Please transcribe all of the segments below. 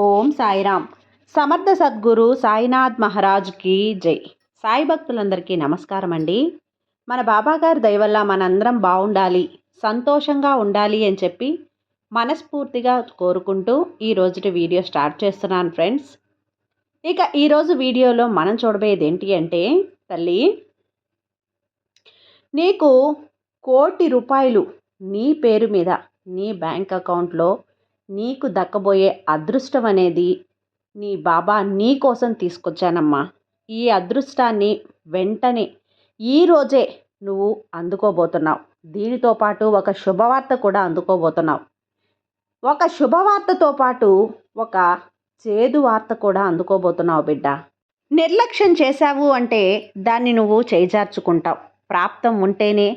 ఓం సాయిరామ్. సమర్థ సద్గురు సాయినాథ్ మహారాజ్కి జై. సాయి భక్తులందరికీ నమస్కారం అండి మన బాబాగారి దయవల్ల మనందరం బాగుండాలి సంతోషంగా ఉండాలి అని చెప్పి మనస్ఫూర్తిగా కోరుకుంటూ ఈ రోజుటి వీడియో స్టార్ట్ చేస్తున్నాను ఫ్రెండ్స్. ఇక ఈరోజు వీడియోలో మనం చూడబోయేది ఏంటి అంటే తల్లి నీకు కోటి రూపాయలు నీ పేరు మీద నీ బ్యాంక్ అకౌంట్లో నీకు దక్కబోయే అదృష్టం అనేది నీ బాబా నీ కోసం తీసుకొచ్చానమ్మా. ఈ అదృష్టాన్ని వెంటనే ఈరోజే నువ్వు అందుకోబోతున్నావు. దీనితో పాటు ఒక శుభవార్త కూడా అందుకోబోతున్నావు. ఒక శుభవార్తతో పాటు ఒక చేదు వార్త కూడా అందుకోబోతున్నావు బిడ్డ. నిర్లక్ష్యం చేశావు అంటే దాన్ని నువ్వు చేజార్చుకుంటావు. ప్రాప్తం ఉంటేనే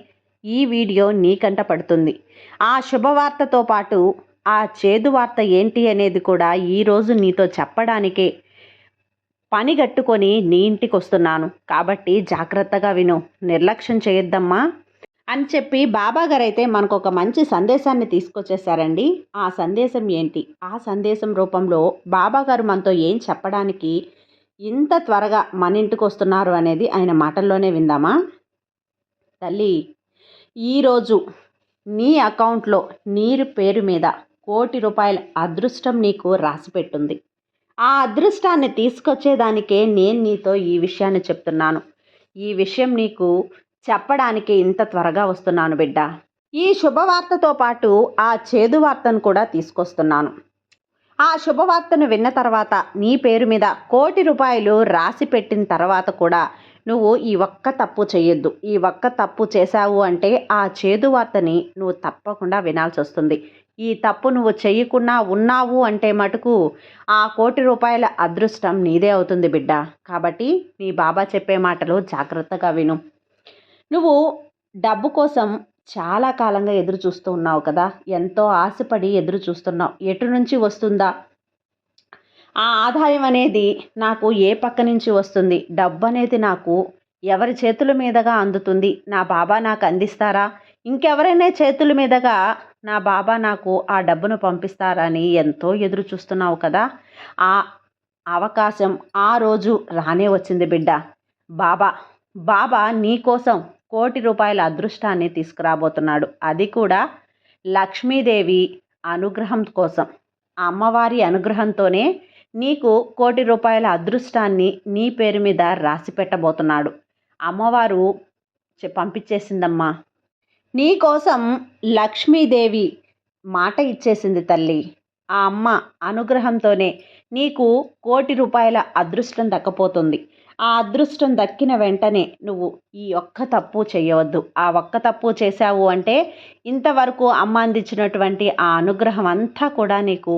ఈ వీడియో నీకంట పడుతుంది. ఆ శుభవార్తతో పాటు ఆ చేదు వార్త ఏంటి అనేది కూడా ఈరోజు నీతో చెప్పడానికే పని గట్టుకొని నీ ఇంటికి వస్తున్నాను. కాబట్టి జాగ్రత్తగా విను. నిర్లక్ష్యం చేయొద్దమ్మా అని చెప్పి బాబాగారైతే అయితే మనకు ఒక మంచి సందేశాన్ని తీసుకొచ్చేసారండి ఆ సందేశం ఏంటి? ఆ సందేశం రూపంలో బాబాగారు మనతో ఏం చెప్పడానికి ఇంత త్వరగా మన ఇంటికి వస్తున్నారు అనేది ఆయన మాటల్లోనే విందామా? తల్లి ఈరోజు నీ అకౌంట్లో నీరు పేరు మీద కోటి రూపాయల అదృష్టం నీకు రాసిపెట్టుంది. ఆ అదృష్టాన్ని తీసుకొచ్చేదానికే నేను నీతో ఈ విషయాన్ని చెప్తున్నాను. ఈ విషయం నీకు చెప్పడానికి ఇంత త్వరగా వస్తున్నాను బిడ్డ. ఈ శుభవార్తతో పాటు ఆ చేదు వార్తను కూడా తీసుకొస్తున్నాను. ఆ శుభవార్తను విన్న తర్వాత నీ పేరు మీద కోటి రూపాయలు రాసి పెట్టిన తర్వాత కూడా నువ్వు ఈ ఒక్క తప్పు చేయొద్దు ఈ ఒక్క తప్పు చేశావు అంటే ఆ చేదు వార్తని నువ్వు తప్పకుండా వినాల్సి వస్తుంది ఈ తప్పు నువ్వు చేయకుండా ఉన్నావు అంటే మటుకు ఆ కోటి రూపాయల అదృష్టం నీదే అవుతుంది బిడ్డ. కాబట్టి నీ బాబా చెప్పే మాటలు జాగ్రత్తగా విను. నువ్వు డబ్బు కోసం చాలా కాలంగా ఎదురు చూస్తూ ఉన్నావు కదా. ఎంతో ఆశపడి ఎదురు చూస్తున్నావు. ఎటు నుంచి వస్తుందా? ఆ ఆదాయం అనేది నాకు ఏ పక్క నుంచి వస్తుంది? డబ్బు అనేది నాకు ఎవరి చేతుల మీదుగా అందుతుంది? నా బాబా నాకు అందిస్తారా? ఇంకెవరైనా చేతుల మీదుగా నా బాబా నాకు ఆ డబ్బును పంపిస్తారని ఎంతో ఎదురు చూస్తున్నావు కదా ఆ అవకాశం ఆ రోజు రానే వచ్చింది బిడ్డ. బాబా బాబా నీ కోసం కోటి రూపాయల అదృష్టాన్ని తీసుకురాబోతున్నాడు. అది కూడా లక్ష్మీదేవి అనుగ్రహం కోసం. అమ్మవారి అనుగ్రహంతోనే నీకు కోటి రూపాయల అదృష్టాన్ని నీ పేరు మీద రాసి పెట్టబోతున్నాడు. అమ్మవారు పంపించేసిందమ్మా. నీకోసం లక్ష్మీదేవి మాట ఇచ్చేసింది తల్లి. ఆ అమ్మ అనుగ్రహంతోనే నీకు కోటి రూపాయల అదృష్టం దక్కపోతుంది. ఆ అదృష్టం దక్కిన వెంటనే నువ్వు ఈ ఒక్క తప్పు చేయవద్దు. ఆ ఒక్క తప్పు చేశావు అంటే ఇంతవరకు అమ్మ అందించినటువంటి ఆ అనుగ్రహం అంతా కూడా నీకు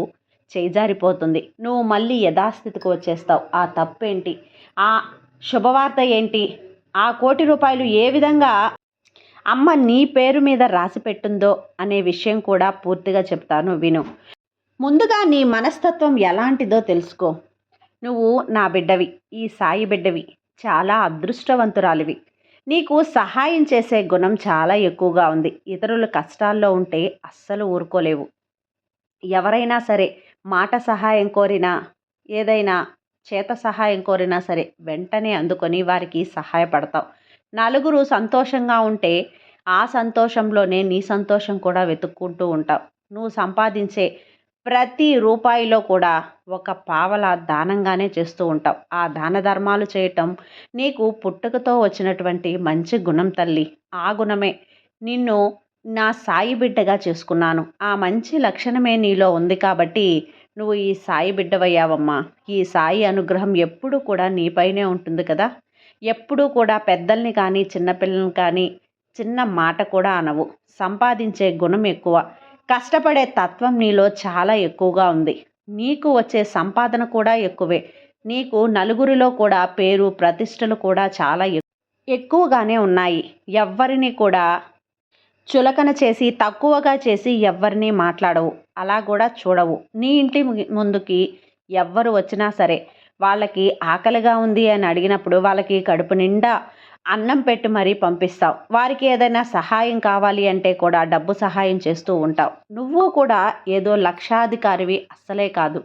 చేజారిపోతుంది. నువ్వు మళ్ళీ యథాస్థితికి వచ్చేస్తావు. ఆ తప్పేంటి? ఆ శుభవార్త ఏంటి? ఆ కోటి రూపాయలు ఏ విధంగా అమ్మ నీ పేరు మీద రాసి పెట్టిందో అనే విషయం కూడా పూర్తిగా చెప్తాను విను. ముందుగా నీ మనస్తత్వం ఎలాంటిదో తెలుసుకో. నువ్వు నా బిడ్డవి ఈ సాయి బిడ్డవి చాలా అదృష్టవంతురాలివి. నీకు సహాయం చేసే గుణం చాలా ఎక్కువగా ఉంది. ఇతరులు కష్టాల్లో ఉంటే అస్సలు ఊరుకోలేవు. ఎవరైనా సరే మాట సహాయం కోరినా ఏదైనా చేత సహాయం కోరినా సరే వెంటనే అందుకొని వారికి సహాయపడతావు. నలుగురు సంతోషంగా ఉంటే ఆ సంతోషంలోనే నీ సంతోషం కూడా వెతుక్కుంటూ ఉంటావు. నువ్వు సంపాదించే ప్రతి రూపాయిలో కూడా ఒక పావల దానంగానే చేస్తూ ఉంటావు. ఆ దాన ధర్మాలు చేయటం నీకు పుట్టుకతో వచ్చినటువంటి మంచి గుణం తల్లి. ఆ గుణమే. నిన్ను నా సాయి బిడ్డగా చేసుకున్నాను. ఆ మంచి లక్షణమే నీలో ఉంది కాబట్టి నువ్వు ఈ సాయి బిడ్డవయ్యావమ్మా. ఈ సాయి అనుగ్రహం ఎప్పుడూ కూడా నీపైనే ఉంటుంది కదా. ఎప్పుడూ కూడా పెద్దల్ని కానీ చిన్నపిల్లల్ని కానీ చిన్న మాట కూడా అనవు. సంపాదించే గుణం ఎక్కువ. కష్టపడే తత్వం నీలో చాలా ఎక్కువగా ఉంది. నీకు వచ్చే సంపాదన కూడా ఎక్కువే. నీకు నలుగురిలో కూడా పేరు ప్రతిష్టలు కూడా చాలా ఎక్కువగానే ఉన్నాయి. ఎవ్వరిని కూడా చులకన చేసి తక్కువగా చేసి ఎవ్వరిని మాట్లాడవు. అలా కూడా చూడవు. నీ ఇంటి ముందుకి ఎవ్వరు వచ్చినా సరే వాళ్ళకి ఆకలిగా ఉంది అని అడిగినప్పుడు వాళ్ళకి కడుపు నిండా అన్నం పెట్టి మరీ పంపిస్తావు. వారికి ఏదైనా సహాయం కావాలి అంటే కూడా డబ్బు సహాయం చేస్తూ ఉంటావు. నువ్వు కూడా ఏదో లక్షాధికారివి అస్సలే కాదు.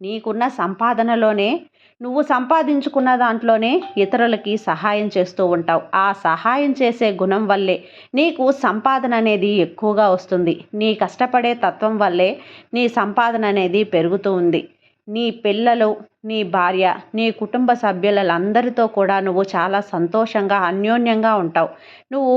నీకున్న సంపాదనలోనే నువ్వు సంపాదించుకున్న దాంట్లోనే ఇతరులకి సహాయం చేస్తూ ఉంటావు. ఆ సహాయం చేసే గుణం వల్లే నీకు సంపాదన అనేది ఎక్కువగా వస్తుంది. నీ కష్టపడే తత్వం వల్లే నీ సంపాదన అనేది పెరుగుతూ ఉంది. నీ పిల్లలు నీ భార్య నీ కుటుంబ సభ్యులందరితో కూడా నువ్వు చాలా సంతోషంగా అన్యోన్యంగా ఉంటావు. నువ్వు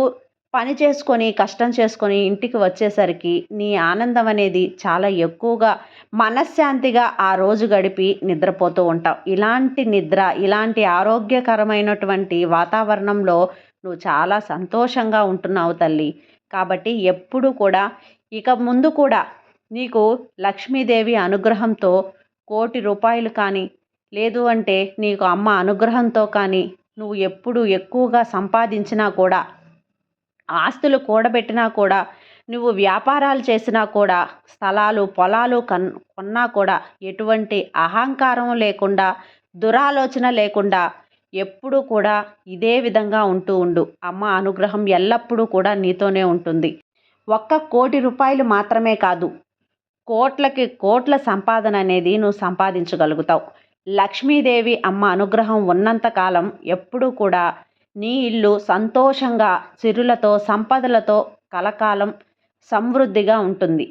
పని చేసుకొని కష్టం చేసుకొని ఇంటికి వచ్చేసరికి నీ ఆనందం అనేది చాలా ఎక్కువగా మనశ్శాంతిగా ఆ రోజు గడిపి నిద్రపోతూ ఉంటావు. ఇలాంటి నిద్ర ఇలాంటి ఆరోగ్యకరమైనటువంటి వాతావరణంలో నువ్వు చాలా సంతోషంగా ఉంటున్నావు తల్లి. కాబట్టి ఎప్పుడు కూడా ఇక ముందు కూడా నీకు లక్ష్మీదేవి అనుగ్రహంతో కోటి రూపాయలు కానీ లేదు అంటే నీకు అమ్మ అనుగ్రహంతో కానీ నువ్వు ఎప్పుడు ఎక్కువగా సంపాదించినా కూడా ఆస్తులు కూడబెట్టినా కూడా నువ్వు వ్యాపారాలు చేసినా కూడా స్థలాలు పొలాలు కన్ కొన్నా కూడా ఎటువంటి అహంకారం లేకుండా దురాలోచన లేకుండా ఎప్పుడూ కూడా ఇదే విధంగా ఉంటూ ఉండు. అమ్మ అనుగ్రహం ఎల్లప్పుడూ కూడా నీతోనే ఉంటుంది. ఒక్క కోటి రూపాయలు మాత్రమే కాదు కోట్లకి కోట్ల సంపాదన అనేది నువ్వు సంపాదించగలుగుతావు. లక్ష్మీదేవి అమ్మ అనుగ్రహం ఉన్నంతకాలం ఎప్పుడూ కూడా నీ ఇల్లు సంతోషంగా చిరులతో సంపదలతో కలకాలం సమృద్ధిగా ఉంటుంది.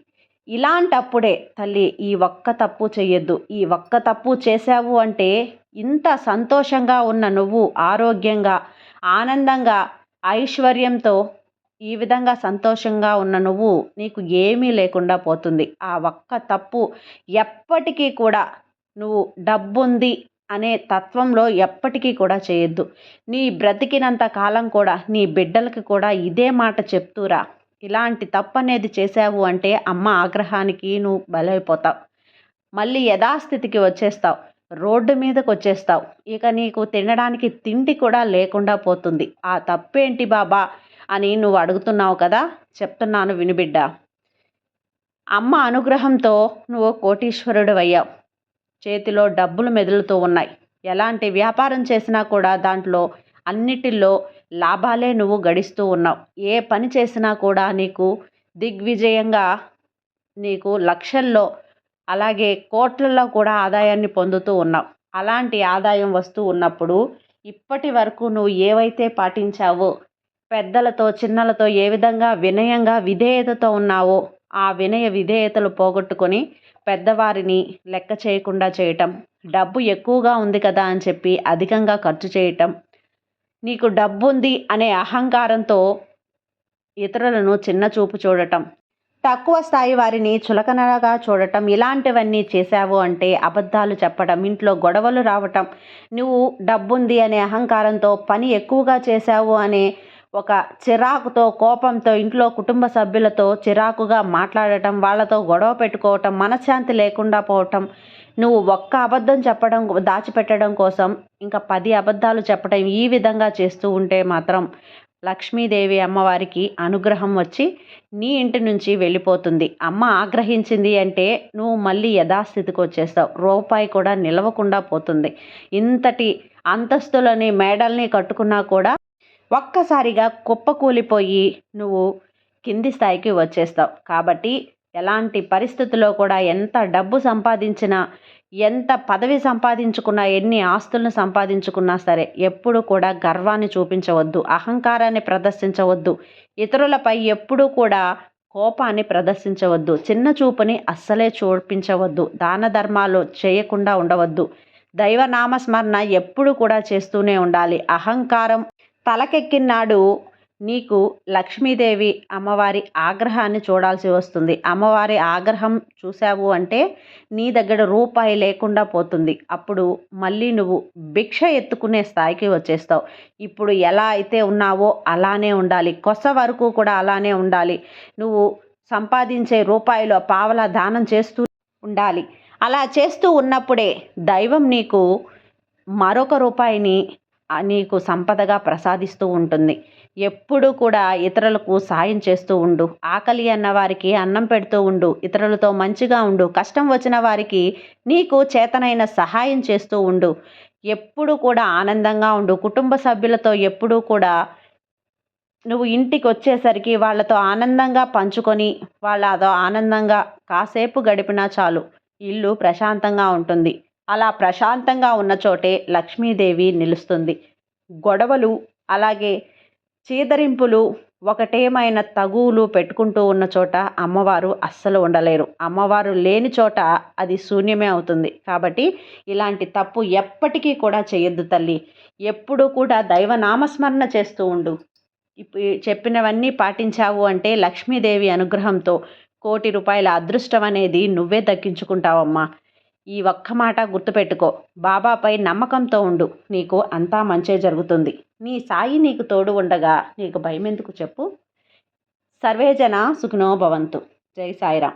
ఇలాంటప్పుడే తల్లి ఈ ఒక్క తప్పు చెయ్యొద్దు. ఈ ఒక్క తప్పు చేశావు అంటే ఇంత సంతోషంగా ఉన్న నువ్వు ఆరోగ్యంగా ఆనందంగా ఐశ్వర్యంతో ఈ విధంగా సంతోషంగా ఉన్న నువ్వు నీకు ఏమీ లేకుండా పోతుంది. ఆ ఒక్క తప్పు ఎప్పటికీ కూడా నువ్వు డబ్బుంది అనే తత్వంలో ఎప్పటికీ కూడా చేయొద్దు. నీ బ్రతికినంత కాలం కూడా నీ బిడ్డలకి కూడా ఇదే మాట చెప్తూరా. ఇలాంటి తప్పు అనేది చేసావు అంటే అమ్మ ఆగ్రహానికి నువ్వు బలైపోతావు. మళ్ళీ యథాస్థితికి వచ్చేస్తావు. రోడ్డు మీదకి వచ్చేస్తావు. ఇక నీకు తినడానికి తిండి కూడా లేకుండా పోతుంది. ఆ తప్పేంటి బాబా? అని నువ్వు అడుగుతున్నావు కదా చెప్తున్నాను వినుబిడ్డ అమ్మ అనుగ్రహంతో నువ్వు కోటీశ్వరుడు అయ్యావు చేతిలో డబ్బులు మెదులుతూ ఉన్నాయి. ఎలాంటి వ్యాపారం చేసినా కూడా దాంట్లో అన్నిటిలో లాభాలే నువ్వు గడిస్తూ ఉన్నావు. ఏ పని చేసినా కూడా నీకు దిగ్విజయంగా నీకు లక్షల్లో అలాగే కోట్లలో కూడా ఆదాయాన్ని పొందుతూ ఉన్నావు. అలాంటి ఆదాయం వస్తూ ఉన్నప్పుడు ఇప్పటి వరకు నువ్వు ఏవైతే పాటించావో పెద్దలతో చిన్నలతో ఏ విధంగా వినయంగా విధేయతతో ఉన్నావో ఆ వినయ విధేయతలు పోగొట్టుకొని పెద్దవారిని లెక్క చేయకుండా చేయటం. డబ్బు ఎక్కువగా ఉంది కదా అని చెప్పి అధికంగా ఖర్చు చేయటం. నీకు డబ్బు ఉంది అనే అహంకారంతో ఇతరులను చిన్న చూపు చూడటం. తక్కువ స్థాయి వారిని చులకనగా చూడటం. ఇలాంటివన్నీ చేశావు అంటే అబద్ధాలు చెప్పడం ఇంట్లో గొడవలు రావటం. నువ్వు డబ్బుంది అనే అహంకారంతో పని ఎక్కువగా చేశావు అనే ఒక చిరాకుతో కోపంతో ఇంట్లో కుటుంబ సభ్యులతో చిరాకుగా మాట్లాడటం వాళ్ళతో గొడవ పెట్టుకోవటం మనశ్శాంతి లేకుండా పోవటం నువ్వు ఒక్క అబద్ధం చెప్పడం దాచిపెట్టడం కోసం ఇంకా పది అబద్ధాలు చెప్పడం ఈ విధంగా చేస్తూ ఉంటే మాత్రం లక్ష్మీదేవి అమ్మవారికి అనుగ్రహం వచ్చి నీ ఇంటి నుంచి వెళ్ళిపోతుంది. అమ్మ ఆగ్రహించింది అంటే నువ్వు మళ్ళీ యథాస్థితికి వచ్చేస్తావు. రూపాయి కూడా నిలవకుండా పోతుంది. ఇంతటి అంతస్తులని మేడల్ని కట్టుకున్నా కూడా ఒక్కసారిగా కుప్పకూలిపోయి నువ్వు కింది స్థాయికి వచ్చేస్తావు. కాబట్టి ఎలాంటి పరిస్థితుల్లో కూడా ఎంత డబ్బు సంపాదించినా ఎంత పదవి సంపాదించుకున్నా ఎన్ని ఆస్తులను సంపాదించుకున్నా సరే ఎప్పుడు కూడా గర్వాన్ని చూపించవద్దు అహంకారాన్ని ప్రదర్శించవద్దు ఇతరులపై ఎప్పుడూ కూడా కోపాన్ని ప్రదర్శించవద్దు చిన్న చూపుని అస్సలే చూపించవద్దు దాన ధర్మాలు చేయకుండా ఉండవద్దు. దైవనామస్మరణ ఎప్పుడు కూడా చేస్తూనే ఉండాలి. అహంకారం తలకెక్కినాడు. నీకు లక్ష్మీదేవి అమ్మవారి ఆగ్రహాన్ని చూడాల్సి వస్తుంది. అమ్మవారి ఆగ్రహం చూశావు అంటే నీ దగ్గర రూపాయి లేకుండా పోతుంది. అప్పుడు మళ్ళీ నువ్వు భిక్ష ఎత్తుకునే స్థాయికి వచ్చేస్తావు. ఇప్పుడు ఎలా అయితే ఉన్నావో అలానే ఉండాలి. కొస వరకు కూడా అలానే ఉండాలి. నువ్వు సంపాదించే రూపాయిలో పావల దానం చేస్తూ ఉండాలి. అలా చేస్తూ ఉన్నప్పుడే దైవం నీకు మరొక రూపాయిని నీకు సంపదగా ప్రసాదిస్తూ ఉంటుంది. ఎప్పుడు కూడా ఇతరులకు సాయం చేస్తూ ఉండు. ఆకలి అన్న వారికి అన్నం పెడుతూ ఉండు. ఇతరులతో మంచిగా ఉండు. కష్టం వచ్చిన వారికి నీకు చేతనైన సహాయం చేస్తూ ఉండు. ఎప్పుడు కూడా ఆనందంగా ఉండు. కుటుంబ సభ్యులతో ఎప్పుడూ కూడా నువ్వు ఇంటికి వచ్చేసరికి వాళ్ళతో ఆనందంగా పంచుకొని వాళ్ళతో ఆనందంగా కాసేపు గడిపినా చాలు. ఇల్లు ప్రశాంతంగా ఉంటుంది. అలా ప్రశాంతంగా ఉన్న చోటే లక్ష్మీదేవి నిలుస్తుంది. గొడవలు అలాగే చీదరింపులు ఒకటేమైన తగువులు పెట్టుకుంటూ ఉన్న చోట అమ్మవారు అస్సలు ఉండలేరు. అమ్మవారు లేని చోట అది శూన్యమే అవుతుంది. కాబట్టి ఇలాంటి తప్పు ఎప్పటికీ కూడా చేయొద్దు తల్లి. ఎప్పుడూ కూడా దైవ నామస్మరణ చేస్తూ ఉండు. ఇప్పుడు చెప్పినవన్నీ పాటించావు అంటే లక్ష్మీదేవి అనుగ్రహంతో కోటి రూపాయల అదృష్టం అనేది నువ్వే దక్కించుకుంటావమ్మా. ఈ ఒక్క మాట గుర్తుపెట్టుకో. బాబాపై నమ్మకంతో ఉండు. నీకు అంతా మంచే జరుగుతుంది. నీ సాయి నీకు తోడు ఉండగా నీకు భయం ఎందుకు చెప్పు? సర్వేజన సుఖినో భవంతు. జై సాయిరాం